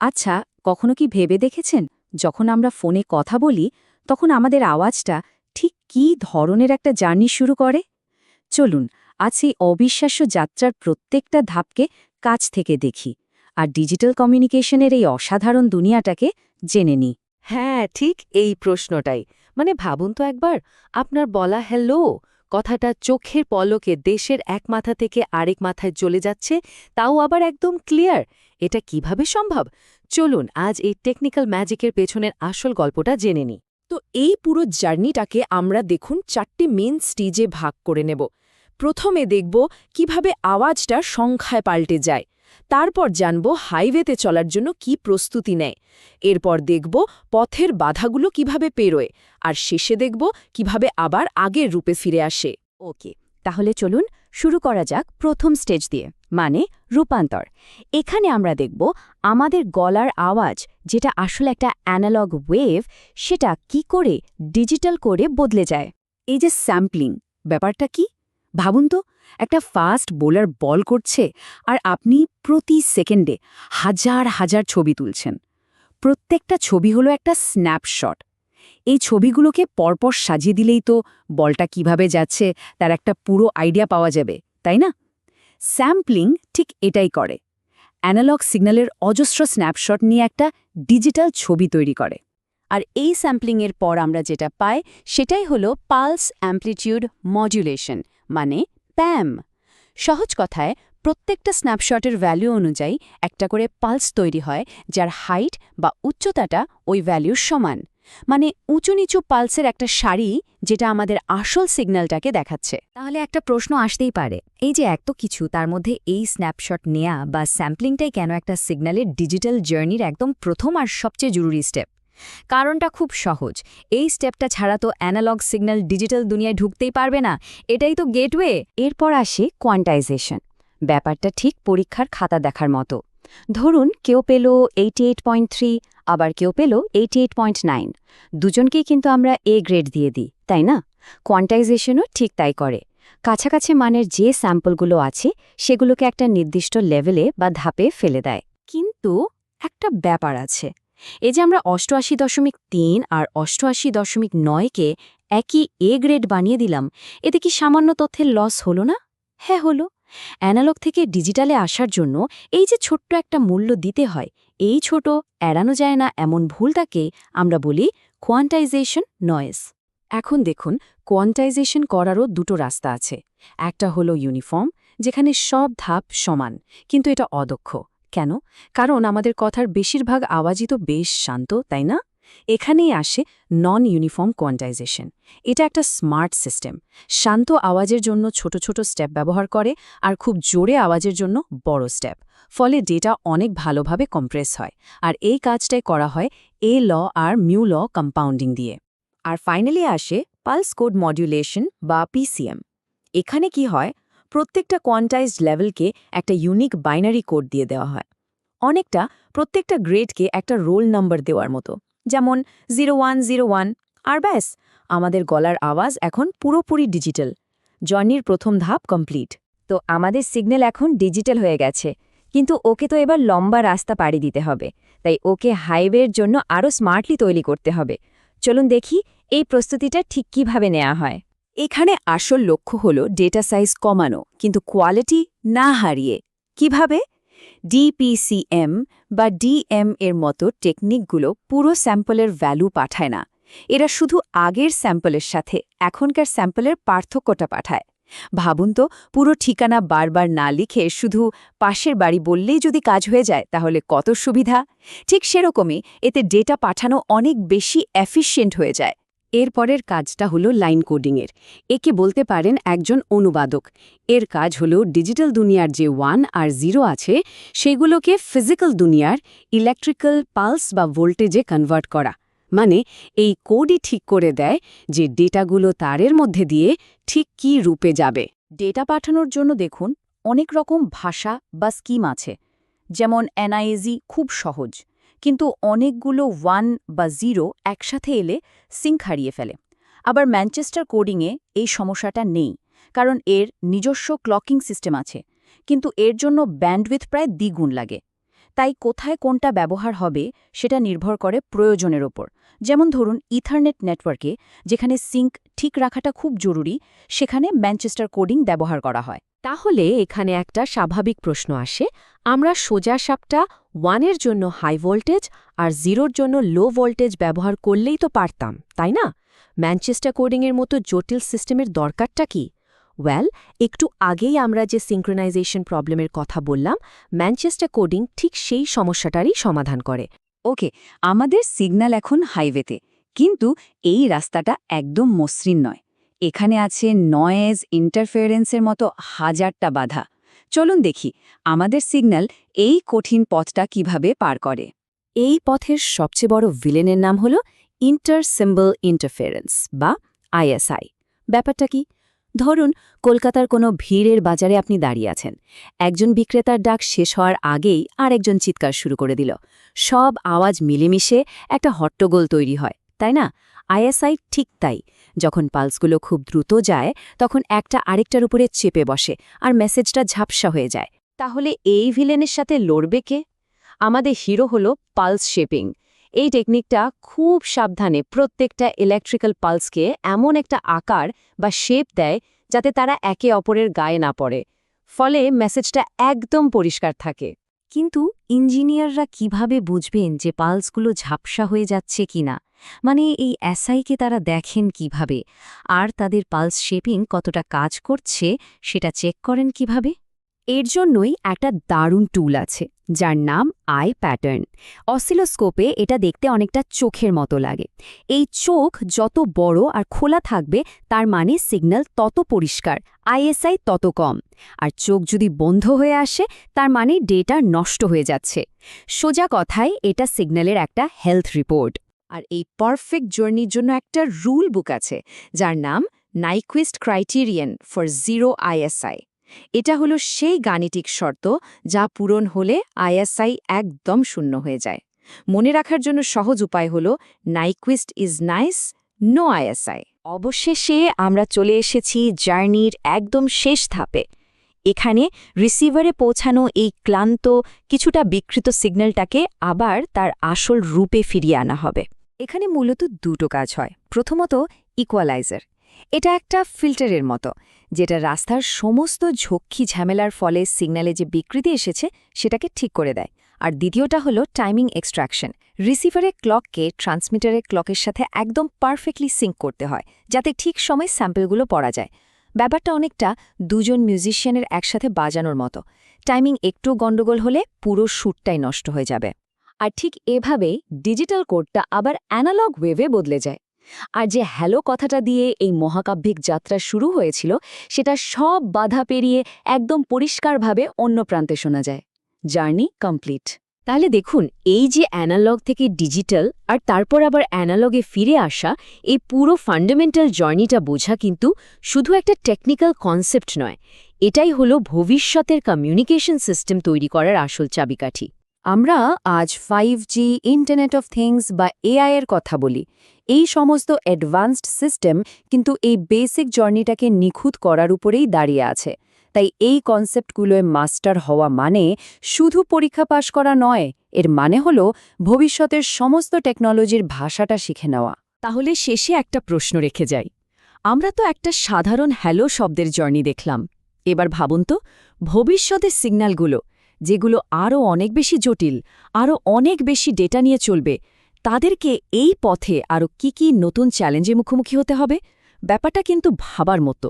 আচ্ছা কখনো কি ভেবে দেখেছেন? যখন আমরা ফোনে কথা বলি, তখন আমাদের আওয়াজটা ঠিক কী ধরনের একটা জার্নি শুরু করে? চলুন, আজ এই অবিশ্বাস্য যাত্রার প্রত্যেকটা ধাপকে কাছ থেকে দেখি, আর ডিজিটাল কমিউনিকেশনের এই অসাধারণ দুনিয়াটাকে জেনে নিই। হ্যাঁ ঠিক এই প্রশ্নটাই। মানে ভাবুন তো একবার, আপনার বলা হ্যালো কথাটা চোখের পলকে দেশের এক মাথা থেকে আরেক মাথায় চলে যাচ্ছে, তাও আবার একদম ক্লিয়ার। এটা কীভাবে সম্ভব? চলুন, আজ এই টেকনিক্যাল ম্যাজিকের পেছনের আসল গল্পটা জেনে নিই। তো এই পুরো জার্নিটাকে আমরা দেখুন চারটি মেন স্টেজে ভাগ করে নেব। প্রথমে দেখব কীভাবে আওয়াজটা সংখ্যায় পাল্টে যায়। তারপর জানব হাইওয়েতে চলার জন্য কি প্রস্তুতি নেয়। এরপর দেখব পথের বাধাগুলো কীভাবে পেরোয়, আর শেষে দেখব কীভাবে আবার আগের রূপে ফিরে আসে। ওকে, তাহলে চলুন শুরু করা যাক প্রথম স্টেজ দিয়ে মানে রূপান্তর। এখানে আমরা দেখব আমাদের গলার আওয়াজ, যেটা আসলে একটা অ্যানালগ ওয়েভ, সেটা কি করে, ডিজিটাল করে বদলে যায়। এই যে স্যাম্পলিং, ব্যাপারটা কি? ভাবুন তো, একটা ফাস্ট বোলার বল করছে আর আপনি প্রতি সেকেন্ডে হাজার হাজার ছবি তুলছেন। প্রত্যেকটা ছবি হলো একটা স্ন্যাপশট। এই ছবিগুলোকে পরপর সাজিয়ে দিলেই তো বলটা কীভাবে যাচ্ছে, তার একটা পুরো আইডিয়া পাওয়া যাবে, তাই না? স্যাম্পলিং ঠিক এটাই করে। অ্যানালগ সিগন্যালের অজস্র স্ন্যাপশট নিয়ে একটা ডিজিটাল ছবি তৈরি করে। আর এই স্যাম্পলিংয়ের পর আমরা যেটা পাই, সেটাই হলো পালস অ্যাম্প্লিটিউড মডুলেশন। মানে প্যাম। সহজ কথায়, প্রত্যেকটা স্ন্যাপশটের ভ্যালু অনুযায়ী একটা করে পালস তৈরি হয়, যার হাইট বা উচ্চতাটা ওই ভ্যালুর সমান। মানে উঁচু নিচু পালসের একটা সারি যেটা আমাদের আসল সিগন্যালটাকে দেখাচ্ছে। তাহলে একটা প্রশ্ন আসতেই পারে, এই যে এত কিছু, তার মধ্যে এই স্ন্যাপশট নেয়া বা স্যাম্পলিংটাই কেন একটা সিগন্যালের ডিজিটাল জার্নির একদম প্রথম আর সবচেয়ে জরুরি স্টেপ কারণটা খুব সহজ। এই স্টেপটা ছাড়া তো অ্যানালগ সিগন্যাল ডিজিটাল দুনিয়ায় ঢুকতেই পারবে না। এটাই তো গেটওয়ে। এরপর আসে কোয়ান্টাইজেশন। ব্যাপারটা ঠিক পরীক্ষার খাতা দেখার মতো। ধরুন কেউ পেল এইটি আবার কেউ পেল এইটি দুজনকেই কিন্তু আমরা এ গ্রেড দিয়ে দিই, তাই না? কোয়ান্টাইজেশনও ঠিক তাই করে। কাছাকাছি মানের যে স্যাম্পলগুলো আছে, সেগুলোকে একটা নির্দিষ্ট লেভেলে বা ধাপে ফেলে দেয়। কিন্তু একটা ব্যাপার আছে। এই যে আমরা অষ্টআশি দশমিক তিন আর অষ্টআশি দশমিক নয়কে একই এ গ্রেড বানিয়ে দিলাম, এতে কি সামান্য তথ্যের লস হলো না? হ্যাঁ হলো। অ্যানালগ থেকে ডিজিটালে আসার জন্য এই যে ছোট্ট একটা মূল্য দিতে হয়, এই ছোট এড়ানো যায় না এমন ভুলটাকে আমরা বলি কোয়ান্টাইজেশন নয়েস এখন দেখুন কোয়ান্টাইজেশন করারও দুটো রাস্তা আছে। একটা হলো ইউনিফর্ম যেখানে সব ধাপ সমান, কিন্তু এটা অদক্ষ। কেন? কারণ আমাদের কথার বেশিরভাগ আওয়াজই তো বেশ শান্ত, তাই না? এখানেই আসে নন ইউনিফর্ম কোয়ান্টাইজেশন এটা একটা স্মার্ট সিস্টেম শান্ত আওয়াজের জন্য ছোট ছোট স্টেপ ব্যবহার করে আর খুব জোরে আওয়াজের জন্য বড় স্টেপ ফলে ডেটা অনেক ভালোভাবে কম্প্রেস হয়। আর এই কাজটাই করা হয় এ ল আর মিউ ল কম্পাউন্ডিং দিয়ে। আর ফাইনালি আসে পালস কোড মডুলেশন বা পিসিএম এখানে কি হয়? প্রত্যেকটা কোয়ান্টাইজড লেভেলকে একটা ইউনিক বাইনারি কোড দিয়ে দেওয়া হয়। অনেকটা প্রত্যেকটা গ্রেডকে একটা রোল নাম্বার দেওয়ার মতো। যেমন জিরো ওয়ান জিরো ওয়ান আর ব্যাস, আমাদের গলার আওয়াজ এখন পুরোপুরি ডিজিটাল জর্নির প্রথম ধাপ কমপ্লিট তো আমাদের সিগন্যাল এখন ডিজিটাল হয়ে গেছে। কিন্তু ওকে তো এবার লম্বা রাস্তা পাড়ি দিতে হবে। তাই ওকে হাইওয়ের জন্য আরও স্মার্টলি তৈরি করতে হবে। চলুন দেখি এই প্রস্তুতিটা ঠিক কীভাবে নেওয়া হয়। এখানে আসল লক্ষ্য হল ডেটা সাইজ কমানো, কিন্তু কোয়ালিটি না হারিয়ে। কীভাবে? ডিপিসিএম বা ডিএম এর মতো টেকনিকগুলো পুরো স্যাম্পলের ভ্যালু পাঠায় না। এরা শুধু আগের স্যাম্পলের সাথে এখনকার স্যাম্পলের পার্থক্যটা পাঠায়। ভাবুন তো, পুরো ঠিকানা বারবার না লিখে শুধু পাশের বাড়ি বললেই যদি কাজ হয়ে যায়, তাহলে কত সুবিধা? ঠিক সেরকমই এতে ডেটা পাঠানো অনেক বেশি এফিশিয়েন্ট হয়ে যায়। এরপরের কাজটা হলো লাইন কোডিংয়ের। একে বলতে পারেন একজন অনুবাদক। এর কাজ হলো ডিজিটাল দুনিয়ার যে ওয়ান আর জিরো আছে, সেগুলোকে ফিজিক্যাল দুনিয়ার, ইলেকট্রিক্যাল পালস বা ভোল্টেজে কনভার্ট করা। মানে এই কোডই ঠিক করে দেয় যে ডেটাগুলো তারের মধ্যে দিয়ে ঠিক কী রূপে যাবে। ডেটা পাঠানোর জন্য দেখুন, অনেক রকম ভাষা বা স্কিম আছে। যেমন এনআইএজি খুব সহজ। কিন্তু অনেকগুলো ওয়ান বা জিরো একসাথে এলে সিঙ্ক হারিয়ে ফেলে। আবার ম্যানচেস্টার কোডিংয়ে এই সমস্যাটা নেই, কারণ এর নিজস্ব ক্লকিং সিস্টেম আছে, কিন্তু এর জন্য ব্যান্ডউইথ প্রায় দ্বিগুণ লাগে। তাই কোথায় কোনটা ব্যবহার হবে সেটা নির্ভর করে প্রয়োজনের ওপর। যেমন ধরুন, ইথারনেট নেটওয়ার্কে যেখানে সিঙ্ক ঠিক রাখাটা খুব জরুরি, সেখানে ম্যানচেস্টার কোডিং ব্যবহার করা হয়। তাহলে এখানে একটা স্বাভাবিক প্রশ্ন আসে, আমরা সোজা সাপটা ওয়ানের জন্য হাই ভোল্টেজ আর জিরোর জন্য লো ভোল্টেজ ব্যবহার করলেই তো পারতাম, তাই না? ম্যানচেস্টার কোডিংয়ের মতো জটিল সিস্টেমের দরকারটা কি? ওয়েল একটু আগেই আমরা যে সিঙ্ক্রোনাইজেশন প্রবলেমের কথা বললাম ম্যানচেস্টার কোডিং ঠিক সেই সমস্যাটারই সমাধান করে। ওকে আমাদের সিগন্যাল এখন হাইওয়েতে কিন্তু এই রাস্তাটা একদম মসৃণ নয়। এখানে আছে নয়েজ ইন্টারফেয়ারেন্সের মতো হাজারটা বাধা। চলুন দেখি আমাদের সিগন্যাল এই কঠিন পথটা কীভাবে পার করে। এই পথের সবচেয়ে বড় ভিলেনের নাম হল ইন্টার সিম্বল ইন্টারফেরেন্স বা আইএসআই ব্যাপারটা কি? ধরুন, কলকাতার কোনো ভিড়ের বাজারে আপনি দাঁড়িয়ে আছেন। একজন বিক্রেতার ডাক শেষ হওয়ার আগেই আরেকজন চিৎকার শুরু করে দিল। সব আওয়াজ মিলেমিশে একটা হট্টগোল তৈরি হয়, তাই না? আইএসআই ঠিক তাই। যখন পালসগুলো খুব দ্রুত যায়, তখন একটা আরেকটার উপরে চেপে বসে আর মেসেজটা ঝাপসা হয়ে যায়। তাহলে এই ভিলেনের সাথে লড়বে কে? আমাদের হিরো হলো পালস শেপিং। এই টেকনিকটা খুব সাবধানে প্রত্যেকটা ইলেকট্রিক্যাল পালসকে এমন একটা আকার বা শেপ দেয় যাতে তারা একে অপরের গায়ে না পড়ে। ফলে মেসেজটা একদম পরিষ্কার থাকে। কিন্তু ইঞ্জিনিয়াররা কীভাবে বুঝবেন যে পালসগুলো ঝাপসা হয়ে যাচ্ছে কিনা? মানে এই এসআইকে তারা দেখেন কীভাবে? আর তাদের পালস শেপিং কতটা কাজ করছে, সেটা চেক করেন কীভাবে? এর জন্যই একটা দারুণ টুল আছে, যার নাম আই প্যাটার্ন অসিলোস্কোপে এটা দেখতে অনেকটা চোখের মতো লাগে। এই চোখ যত বড় আর খোলা থাকবে, তার মানে সিগন্যাল তত পরিষ্কার আইএসআই তত কম। আর চোখ যদি বন্ধ হয়ে আসে, তার মানে ডেটা নষ্ট হয়ে যাচ্ছে। সোজা কথায়, এটা সিগন্যালের একটা হেলথ রিপোর্ট আর এই পারফেক্ট জার্নির জন্য একটা রুল বুক আছে, যার নাম Nyquist criterion for zero ISI এটা হলো সেই গাণিতিক শর্ত যা পূরণ হলে আইএসআই একদম শূন্য হয়ে যায়। মনে রাখার জন্য সহজ উপায় হল Nyquist is nice no ISI অবশেষে আমরা চলে এসেছি জার্নির একদম শেষ ধাপে। এখানে রিসিভারে পৌঁছানো এই ক্লান্ত, কিছুটা বিকৃত সিগন্যালটাকে আবার তার আসল রূপে ফিরিয়ে আনা হবে। এখানে মূলত দুটো কাজ হয়। প্রথমত ইকুয়ালাইজার এটা একটা ফিল্টারের মতো, যেটা রাস্তার সমস্ত ঝক্কি ঝামেলার ফলে সিগন্যালে যে বিকৃতি এসেছে সেটাকে ঠিক করে দেয়। আর দ্বিতীয়টা হলো টাইমিং এক্সট্রাকশন। রিসিভারের ক্লককে ট্রান্সমিটারের ক্লকের সাথে একদম পারফেক্টলি সিঙ্ক করতে হয়, যাতে ঠিক সময় স্যাম্পলগুলো পড়া যায়। ব্যাপারটা অনেকটা দুজন মিউজিশিয়ানের একসাথে বাজানোর মতো। টাইমিং একটু গণ্ডগোল হলে পুরো শ্যুটটাই নষ্ট হয়ে যাবে। আর ঠিক এভাবেই ডিজিটাল কোডটা আবার অ্যানালগ ওয়েভে বদলে যায়। আর যে হ্যালো কথাটা দিয়ে এই মহাকাব্যিক যাত্রা শুরু হয়েছিল, সেটা সব বাধা পেরিয়ে একদম পরিষ্কারভাবে অন্য প্রান্তে শোনা যায়। Journey complete. তাহলে দেখুন, এই যে অ্যানালগ থেকে ডিজিটাল আর তারপর আবার অ্যানালগে ফিরে আসা, এই পুরো ফান্ডামেন্টাল জার্নিটা বোঝা কিন্তু শুধু একটা টেকনিক্যাল কনসেপ্ট নয়। এটাই হলো ভবিষ্যতের কমিউনিকেশন সিস্টেম তৈরি করার আসল চাবিকাঠি। আমরা আজ five G, internet of things বা এআই এর কথা বলি। এই সমস্ত অ্যাডভান্সড সিস্টেম কিন্তু এই বেসিক জার্নিটাকে নিখুঁত করার উপরেই দাঁড়িয়ে আছে। তাই এই কনসেপ্টগুলোয় মাস্টার হওয়া মানে শুধু পরীক্ষা পাশ করা নয়, এর মানে হল ভবিষ্যতের সমস্ত টেকনোলজির ভাষাটা শিখে নেওয়া। তাহলে শেষে একটা প্রশ্ন রেখে যাই। আমরা তো একটা সাধারণ হ্যালো শব্দের জার্নি দেখলাম। এবার ভাবুন তো, ভবিষ্যতের সিগন্যালগুলো, যেগুলো আরও অনেক বেশি জটিল আরও অনেক বেশি ডেটা নিয়ে চলবে তাদেরকে এই পথে আরও কি কি নতুন চ্যালেঞ্জে মুখোমুখি হতে হবে? ব্যাপারটা কিন্তু ভাবার মতো।